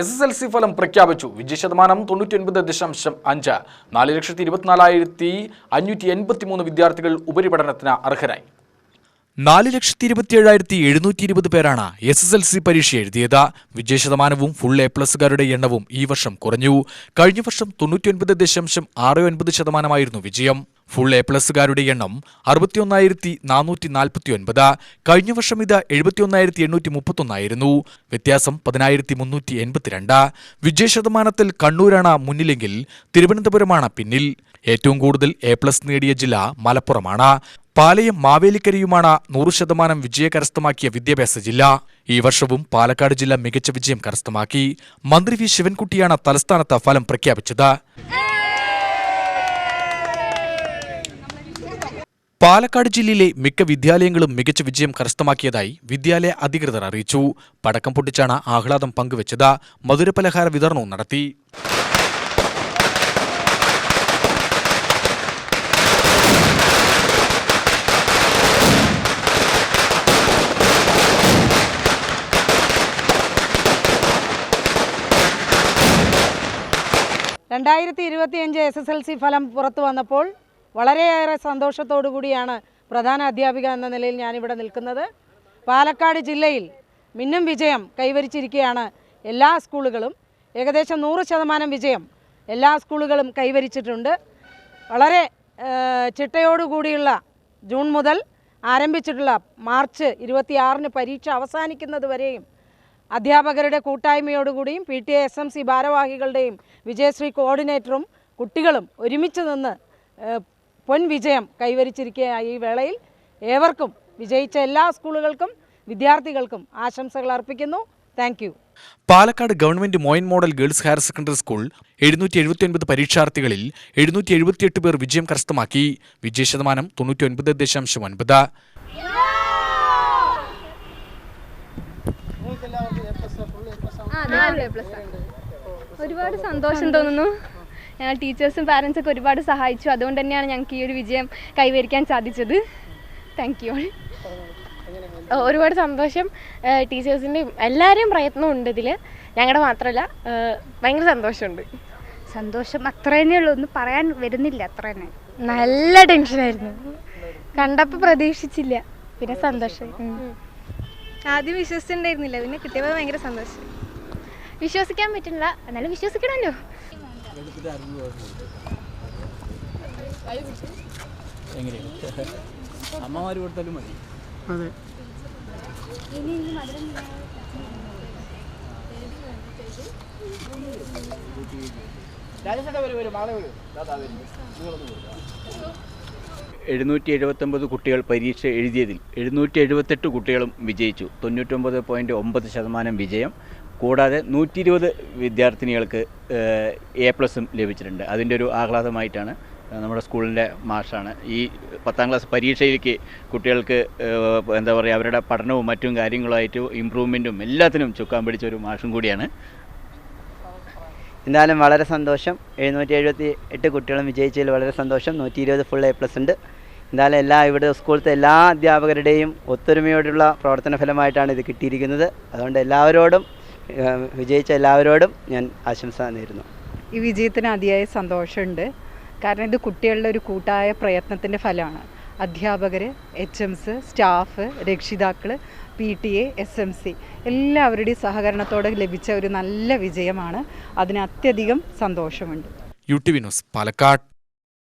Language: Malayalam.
എസ് എസ് എൽ സി ഫലം പ്രഖ്യാപിച്ചു. വിജയശതമാനം തൊണ്ണൂറ്റി ഒൻപത് ദശാംശം അഞ്ച്. നാല് ലക്ഷത്തി ഇരുപത്തിനാലായിരത്തി അഞ്ഞൂറ്റി എൺപത്തി മൂന്ന് വിദ്യാർത്ഥികൾ ഉപരിപഠനത്തിന് അർഹരായി. നാല് ലക്ഷത്തി ഇരുപത്തിയേഴായിരത്തി എഴുന്നൂറ്റി ഇരുപത് പേരാണ് എസ് എസ് എൽ സി പരീക്ഷ എഴുതിയത്. വിജയശതമാനവും ഫുൾ എ പ്ലസുകാരുടെ എണ്ണവും ഈ വർഷം കുറഞ്ഞു. കഴിഞ്ഞ വർഷം തൊണ്ണൂറ്റിയൊൻപത് ദശാംശം ആറ് ഒൻപത് ശതമാനമായിരുന്നു വിജയം. ഫുൾ എ പ്ലസുകാരുടെ എണ്ണം അറുപത്തിയൊന്നായിരത്തി നാനൂറ്റി നാൽപ്പത്തി ഒൻപത് കഴിഞ്ഞ വർഷം ഇത് എഴുപത്തിയൊന്നായിരത്തി എണ്ണൂറ്റി മുപ്പത്തൊന്നായിരുന്നു വ്യത്യാസം പതിനായിരത്തി മുന്നൂറ്റി എൺപത്തിരണ്ട് വിജയശതമാനത്തിൽ കണ്ണൂരാണ് മുന്നിലെങ്കിൽ തിരുവനന്തപുരമാണ് പിന്നിൽ. ഏറ്റവും കൂടുതൽ എ പ്ലസ് നേടിയ ജില്ല മലപ്പുറമാണ്. പാലയും മാവേലിക്കരയുമാണ് നൂറ് ശതമാനം വിജയ കരസ്ഥമാക്കിയ വിദ്യാഭ്യാസ ജില്ല. ഈ വർഷവും പാലക്കാട് ജില്ല മികച്ച വിജയം കരസ്ഥമാക്കി. മന്ത്രി വി ശിവൻകുട്ടിയാണ് തലസ്ഥാനത്ത് ഫലം പ്രഖ്യാപിച്ചത്. പാലക്കാട് ജില്ലയിലെ മിക്ക വിദ്യാലയങ്ങളും മികച്ച വിജയം കരസ്ഥമാക്കിയതായി വിദ്യാലയ അധികൃതർ അറിയിച്ചു. പടക്കം പൊട്ടിച്ചാണ് ആഹ്ലാദം പങ്കുവച്ചത്. മധുരപലഹാര വിതരണവും നടത്തി. രണ്ടായിരത്തി ഇരുപത്തിയഞ്ച് എസ് എസ് എൽ സി ഫലം പുറത്തു വന്നപ്പോൾ വളരെയേറെ സന്തോഷത്തോടു കൂടിയാണ് പ്രധാന അധ്യാപിക എന്ന നിലയിൽ ഞാനിവിടെ നിൽക്കുന്നത്. പാലക്കാട് ജില്ലയിൽ മിന്നും വിജയം കൈവരിച്ചിരിക്കുകയാണ് എല്ലാ സ്കൂളുകളും. ഏകദേശം നൂറ് ശതമാനം വിജയം എല്ലാ സ്കൂളുകളും കൈവരിച്ചിട്ടുണ്ട്. വളരെ ചിട്ടയോടുകൂടിയുള്ള ജൂൺ മുതൽ ആരംഭിച്ചിട്ടുള്ള മാർച്ച് ഇരുപത്തിയാറിന് പരീക്ഷ അവസാനിക്കുന്നത് വരെയും അധ്യാപകരുടെ കൂട്ടായ്മയോടുകൂടിയും P T S M C ഭാരവാഹികളുടെയും വിജയശ്രീ കോർഡിനേറ്ററും കുട്ടികളും ഒരുമിച്ച് നിന്ന് പൊൻ വിജയം കൈവരിച്ചിരിക്കുക ഈ വേളയിൽ ഏവർക്കും വിജയിച്ച എല്ലാ സ്കൂളുകൾക്കും വിദ്യാർത്ഥികൾക്കും ആശംസകൾ അർപ്പിക്കുന്നു. Thank you Palakkad government Moyan model girls higher secondary school എഴുന്നൂറ്റി എഴുപത്തിയൊൻപത് പരീക്ഷാർത്ഥികളിൽ എഴുന്നൂറ്റി എഴുപത്തിയെട്ട് പേർ വിജയം കരസ്ഥമാക്കി. വിജയശതമാനം തൊണ്ണൂറ്റി ഒൻപത് ദശാംശം ഒൻപത്. ഒരുപാട് സന്തോഷം തോന്നുന്നു. ടീച്ചേഴ്സും പാരൻസും ഒക്കെ ഒരുപാട് സഹായിച്ചു. അതുകൊണ്ട് തന്നെയാണ് ഞങ്ങൾക്ക് ഈ ഒരു വിജയം കൈവരിക്കാൻ സാധിച്ചത്. താങ്ക് യു ഒരുപാട് സന്തോഷം. ടീച്ചേഴ്സിന്റെയും എല്ലാവരെയും പ്രയത്നമുണ്ട് ഇതിൽ ഞങ്ങളുടെ മാത്രമല്ല ഭയങ്കര സന്തോഷമുണ്ട്. സന്തോഷം അത്ര തന്നെ ഉള്ളൂ. ഒന്നും പറയാൻ വരുന്നില്ല അത്ര തന്നെ നല്ല ടെൻഷനായിരുന്നു കണ്ടപ്പോൾ പ്രതീക്ഷിച്ചില്ല. പിന്നെ സന്തോഷം. ആദ്യം വിശ്വസിച്ചിട്ടുണ്ടായിരുന്നില്ല. പിന്നെ കിട്ടിയപ്പോൾ ഭയങ്കര സന്തോഷം. വിശ്വസിക്കാൻ പറ്റുന്നില്ല. എന്നാലും വിശ്വസിക്കണമല്ലോ എഴുന്നൂറ്റി എഴുപത്തൊമ്പത് കുട്ടികൾ പരീക്ഷ എഴുതിയതിൽ എഴുന്നൂറ്റി എഴുപത്തെട്ട് കുട്ടികളും വിജയിച്ചു. തൊണ്ണൂറ്റൊമ്പത് പോയിന്റ് ഒമ്പത് ശതമാനം വിജയം. കൂടാതെ നൂറ്റി ഇരുപത് വിദ്യാർത്ഥിനികൾക്ക് എ പ്ലസും ലഭിച്ചിട്ടുണ്ട്. അതിന്റെ ഒരു ആഹ്ലാദമായിട്ടാണ് നമ്മുടെ സ്കൂളിന്റെ മാഷാണ്. ഈ പത്താം ക്ലാസ് പരീക്ഷയിലേക്ക് കുട്ടികൾക്ക് എന്താ പറയുക അവരുടെ പഠനവും മറ്റും കാര്യങ്ങളുമായിട്ട് ഇമ്പ്രൂവ്മെന്റും എല്ലാത്തിനും ചുക്കാൻ പിടിച്ച ഒരു മാഷും കൂടിയാണ്. എന്തായാലും വളരെ സന്തോഷം. എഴുന്നൂറ്റി എഴുപത്തി എട്ട് കുട്ടികളും വിജയിച്ചതിൽ വളരെ സന്തോഷം. നൂറ്റി ഇരുപത് ഫുൾ എ പ്ലസ് ഉണ്ട്. എന്തായാലും എല്ലാ ഇവിടെ സ്കൂളിലത്തെ എല്ലാ അധ്യാപകരുടെയും ഒത്തൊരുമയോടുള്ള പ്രവർത്തന ഫലമായിട്ടാണ് ഇത് കിട്ടിയിരിക്കുന്നത്. അതുകൊണ്ട് എല്ലാവരോടും വിജയിച്ച എല്ലാവരോടും ഞാൻ ആശംസ നേരുന്നു. ഈ വിജയത്തിന് അതിയായ സന്തോഷമുണ്ട്. കാരണം ഇത് കുട്ടികളുടെ ഒരു കൂട്ടായ പ്രയത്നത്തിന്റെ ഫലമാണ്. അധ്യാപകർ എച്ച് എംസ് സ്റ്റാഫ് രക്ഷിതാക്കൾ P T A S M C എല്ലാവരുടെയും സഹകരണത്തോടെ ലഭിച്ച ഒരു നല്ല വിജയമാണ്. അതിന് അത്യധികം സന്തോഷമുണ്ട്. U T V news Palakkad.